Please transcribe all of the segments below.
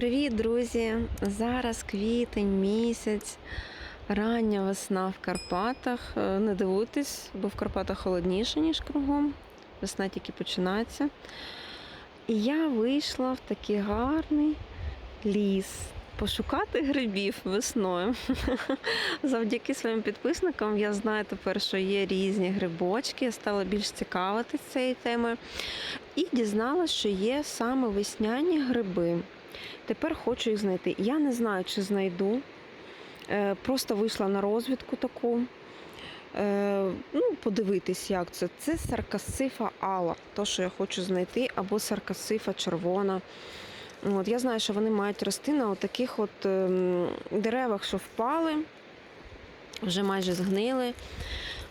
Привіт, друзі! Зараз квітень місяць, рання весна в Карпатах. Е, Не дивуйтесь, бо в Карпатах холодніше, ніж кругом. Весна тільки починається. І я вийшла в такий гарний ліс пошукати грибів весною. Завдяки своїм підписникам я знаю тепер, що є різні грибочки. Я стала більш цікавитися цією темою. І дізналася, що є саме весняні гриби. Тепер хочу їх знайти. Я не знаю, чи знайду. Е, Просто вийшла на розвідку таку. Е, ну, подивитись, як це. Це саркасифа Алла, то, що я хочу знайти, або саркасифа червона. От, я знаю, що вони мають рости на таких от ем, деревах, що впали, вже майже згнили.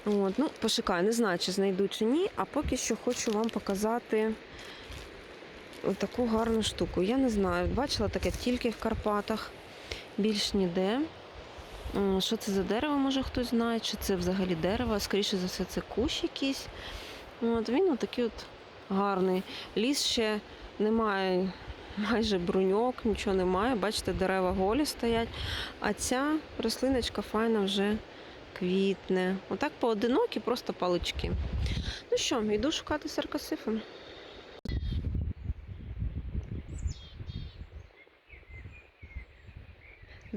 От, ну, пошукаю, не знаю, чи знайду чи ні, а поки що хочу вам показати таку гарну штуку. Я не знаю, бачила таке тільки в Карпатах, більш ніде. Що це за дерево, може хтось знає, чи це взагалі дерево, скоріше за все, це кущ якийсь. От, він отакий от гарний. Ліс ще немає майже бруньок, нічого немає. Бачите, дерева голі стоять. А ця рослиночка файна вже квітне. Отак поодинокі, просто палички. Ну що, йду шукати саркосифу.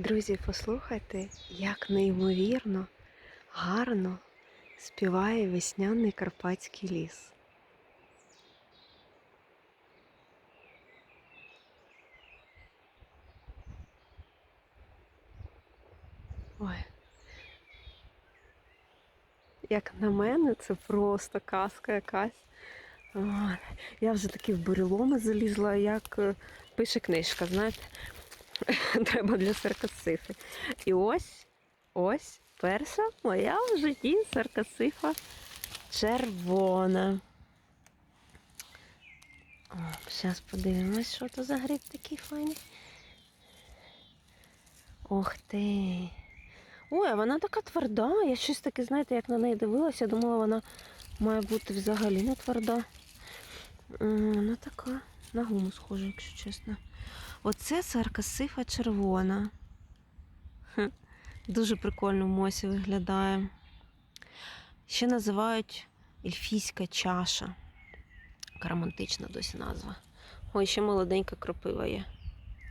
Друзі, послухайте, як неймовірно, гарно співає весняний карпатський ліс. Ой. Як на мене, це просто казка якась. Я вже таки в буреломи залізла, як е, пише книжка, знаєте. Треба для саркасифи. І ось, ось перша моя в житті саркасифа червона. Зараз подивимось, що то за гриб такий файний. Ох ти. Ой, а вона така тверда. Я щось таке, знаєте, як на неї дивилася, думала, вона має бути взагалі не тверда. Вона така на гуму схожа, якщо чесно. Оце саркасифа червона. Дуже прикольно в мосі виглядає. Ще називають ельфійська чаша. Така романтична досі назва. Ой, ще молоденька кропива є.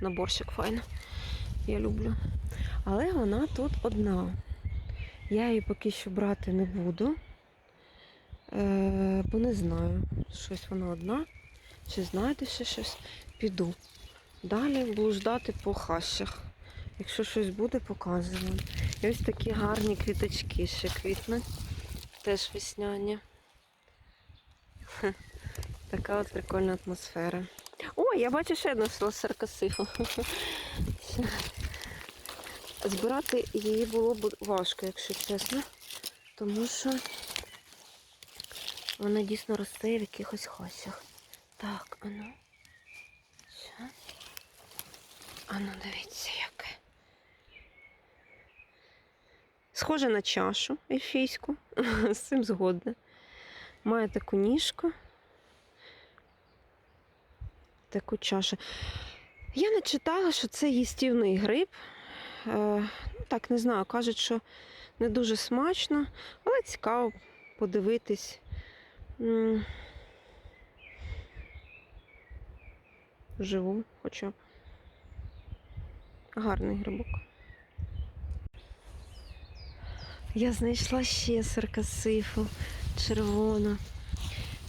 Наборщик файно. Я люблю. Але вона тут одна. Я її поки що брати не буду. Е, бо не знаю. Щось вона одна. Чи знаєте ще щось? Піду. Далі буду ждати по хащах. Якщо щось буде, показую. вам. І ось такі гарні квіточки ще квітнуть. Теж весняні. Така от прикольна атмосфера. О, я бачу ще одну саркасифу. Збирати її було б важко, якщо чесно. Тому що вона дійсно росте в якихось хащах. Так, ану. Що? Ану, дивіться, яке. Схоже на чашу ельфійську. З цим згодна. Має таку ніжку. Таку чашу. Я не читала, що це їстівний гриб. Е, ну, так, не знаю, кажуть, що не дуже смачно, але цікаво подивитись. Живу хоча б. Гарний грибок. Я знайшла ще саркасифу червону.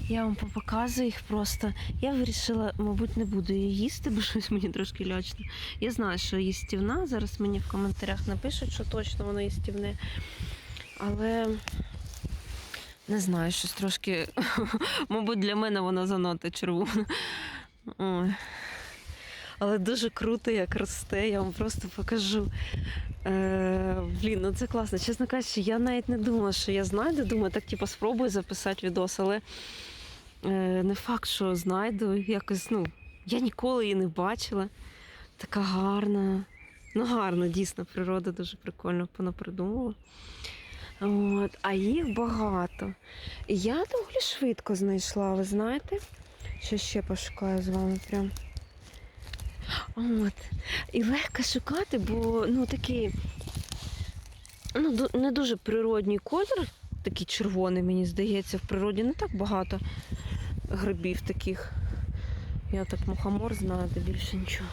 Я вам показую їх просто. Я вирішила, мабуть, не буду її їсти, бо щось мені трошки лячно. Я знаю, що їстівна. Зараз мені в коментарях напишуть, що точно вона їстівне. Але не знаю, щось трошки, мабуть, для мене вона занадто червона. Ой. Але дуже круто, як росте, я вам просто покажу. Е, блін, ну це класно. Чесно кажучи, я навіть не думала, що я знайду. Думаю, так типу, спробую записати відос, але е, не факт, що знайду. Якось, ну, я ніколи її не бачила. Така гарна. Ну, гарна, дійсно, природа дуже прикольно понапридумувала. От, а їх багато. Я доволі швидко знайшла, ви знаєте? Що ще пошукаю з вами прям. От. І легко шукати, бо ну такий ну, не дуже природній колір, такий червоний, мені здається, в природі не так багато грибів таких. Я так мухомор знаю, де більше нічого.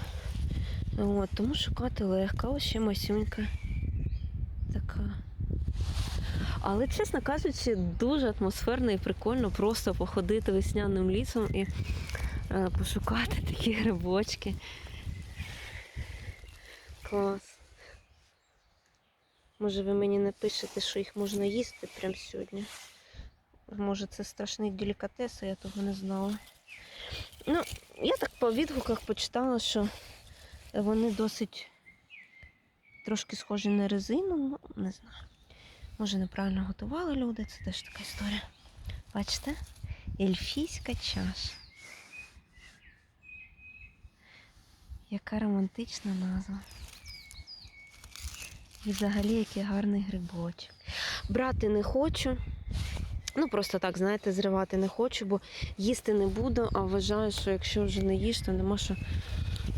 От, тому шукати легко, ось ще масюнька така. Але, чесно кажучи, дуже атмосферно і прикольно просто походити весняним лісом і е, пошукати такі грибочки. Клас. Може, ви мені напишете, що їх можна їсти прямо сьогодні. Може, це страшний делікатес, а я того не знала. Ну, я так по відгуках почитала, що вони досить трошки схожі на резину, ну, не знаю. Може, неправильно готували люди, це теж така історія. Бачите? Ельфійська чаша. Яка романтична назва. І взагалі який гарний грибочок. Брати не хочу. Ну, просто так, знаєте, зривати не хочу, бо їсти не буду, а вважаю, що якщо вже не їш, то нема що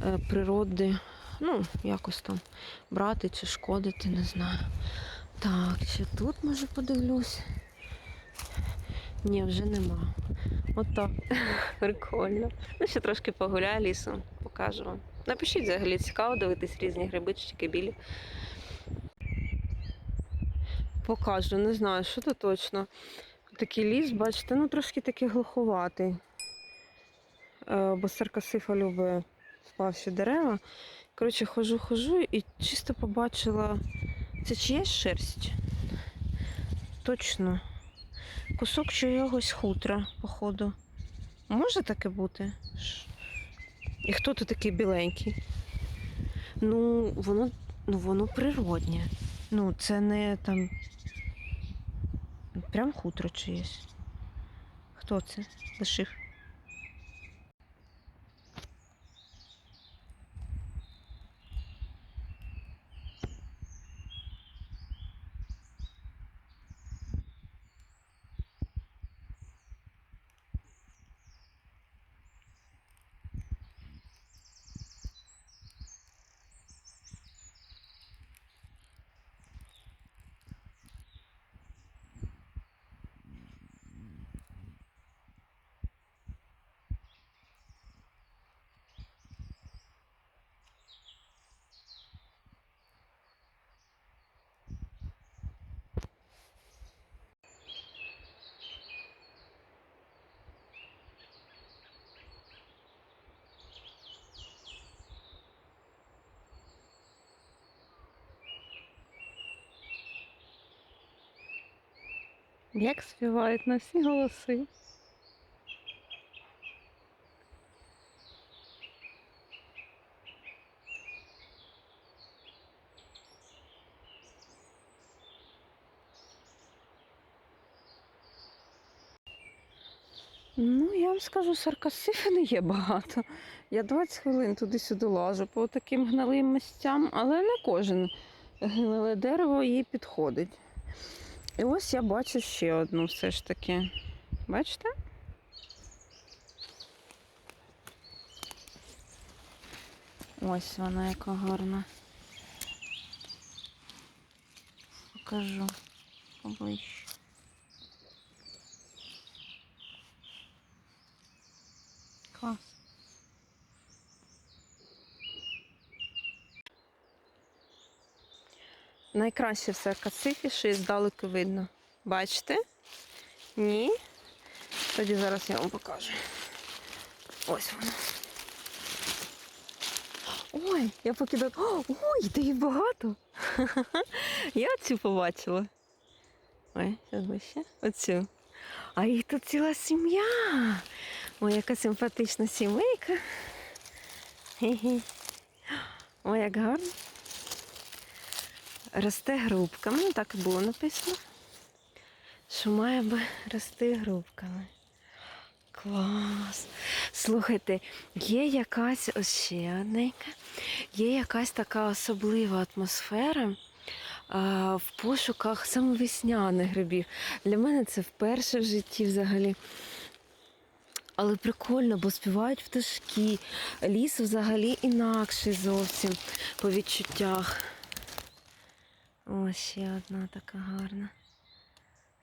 е, природи, ну, якось там брати чи шкодити, не знаю. Так, чи тут може подивлюсь? Ні, вже нема. Отак. Прикольно. Ну, ще трошки погуляю лісом, покажу вам. Напишіть взагалі цікаво дивитись різні грибички білі. Покажу, не знаю, що це точно. Такий ліс, бачите, ну трошки такий глуховатий. Е, Бо саркасифа любить впавші дерева. Коротше, хожу, хожу і чисто побачила. Це чиясь шерсть? Точно. Кусок чогось хутра, походу. Може таке бути? І хто тут такий біленький? Ну, воно, ну, воно природнє. Ну, це не там. Прям хутро чиєсь. Хто це? Лишив. Як співають на всі голоси. Ну, я вам скажу, саркасифи не є багато. Я 20 хвилин туди-сюди лажу по таким гнилим місцям, але не кожен гниле дерево їй підходить. І ось я бачу ще одну все ж таки. Бачите? Ось вона яка гарна. Покажу поближче. Найкраще все кацифіше і здалеку видно. Бачите? Ні? Тоді зараз я вам покажу. Ось воно. Ой, я покидала. О, Ой, та їх багато. Я цю побачила. Ой, зараз вище. Оцю. А їх тут ціла сім'я. Ой, яка симпатична сімейка. Ой, як гарно. Росте грубками, так і було написано. Що має би рости грубками. Клас. Слухайте, є якась ось ще одненька, є якась така особлива атмосфера а, в пошуках саме весняних грибів. Для мене це вперше в житті взагалі. Але прикольно, бо співають пташки. Ліс взагалі інакший зовсім по відчуттях. Ось ще одна така гарна.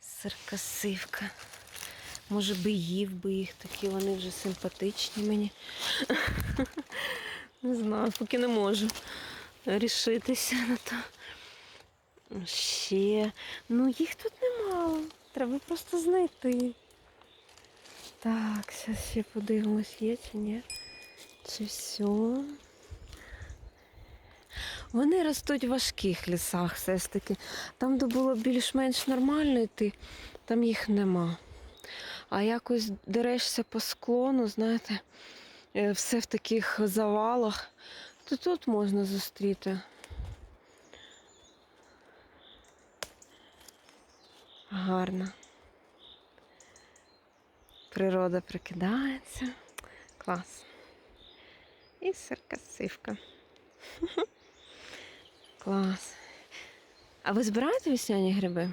Саркасивка. Може би їв би їх такі, вони вже симпатичні мені. Не знаю, поки не можу рішитися на то. Ще. Ну їх тут немало. Треба просто знайти. Так, зараз ще подивимось, є чи ні. Чи все. Вони ростуть в важких лісах все ж таки. Там, де було більш-менш нормально йти, там їх нема. А якось дерешся по склону, знаєте, е, все в таких завалах, то тут можна зустріти. Гарно. Природа прикидається. Клас. І саркасивка. Клас. А ви збираєте весняні гриби?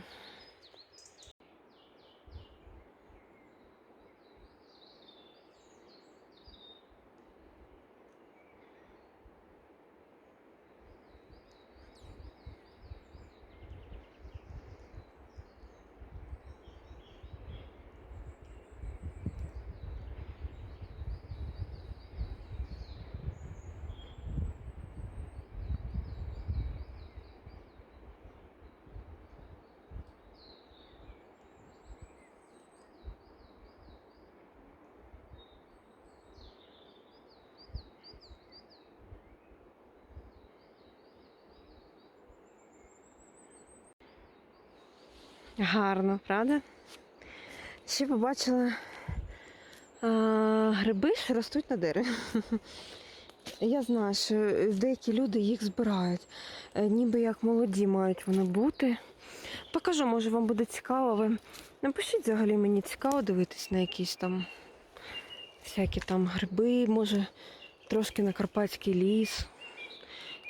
Гарно, правда? Ще побачила а, гриби, що ростуть на дереві. Я знаю, що деякі люди їх збирають. Е, Ніби як молоді мають вони бути. Покажу, може вам буде цікаво. Ви напишіть взагалі мені цікаво дивитись на якісь там всякі там гриби, може трошки на Карпатський ліс.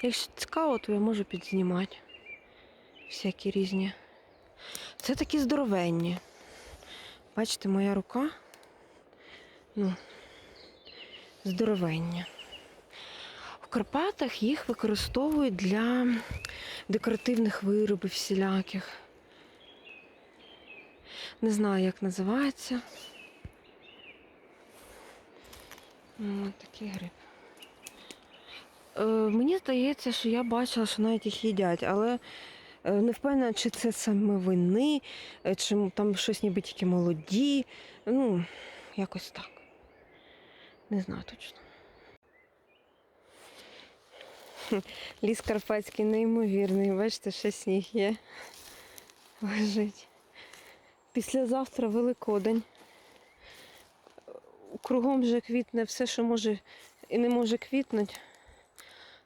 Якщо цікаво, то я можу підзнімати всякі різні. Це такі здоровенні. Бачите, моя рука. Ну, здоровенні. В Карпатах їх використовують для декоративних виробів всіляких. Не знаю, як називається. Ось такий гриб. Е, мені здається, що я бачила, що навіть їх їдять, але не впевнена, чи це саме вини, е, чи там щось ніби тільки молоді. Ну, якось так. Не знаю точно. Ліс Карпатський неймовірний. Бачите, ще сніг є. Лежить. Післязавтра Великодень. Кругом вже квітне все, що може і не може квітнути.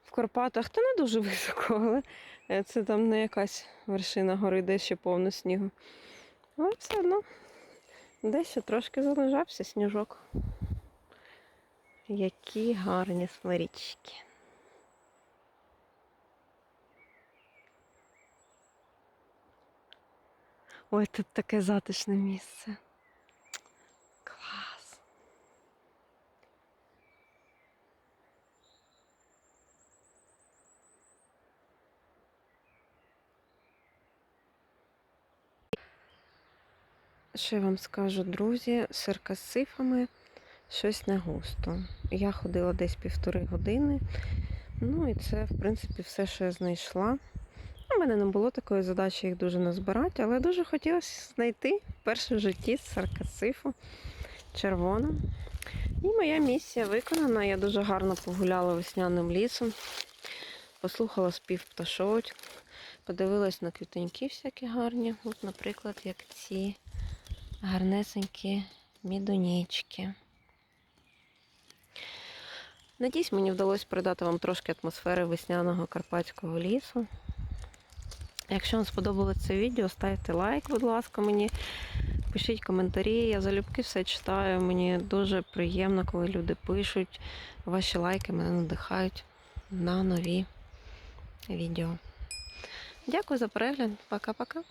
В Карпатах та не дуже високо, але е, це там не якась вершина гори, де ще повно снігу. Але все одно дещо трошки залежався сніжок. Які гарні смирічки. Ой, тут таке затишне місце. Я вам скажу, друзі, з сиркасифами щось не густо. Я ходила десь півтори години. Ну і це, в принципі, все, що я знайшла. У мене не було такої задачі їх дуже назбирати, але дуже хотілося знайти вперше в житті саркасифу червона. І моя місія виконана. Я дуже гарно погуляла весняним лісом, послухала спів пташок, подивилась на квітоньки всякі гарні. От, наприклад, як ці гарнесенькі мідонічки. Надіюсь, мені вдалося передати вам трошки атмосфери весняного карпатського лісу. Якщо вам сподобалось це відео, ставте лайк, будь ласка, мені. Пишіть коментарі, я залюбки все читаю. Мені дуже приємно, коли люди пишуть. Ваші лайки мене надихають на нові відео. Дякую за перегляд. Пока-пока.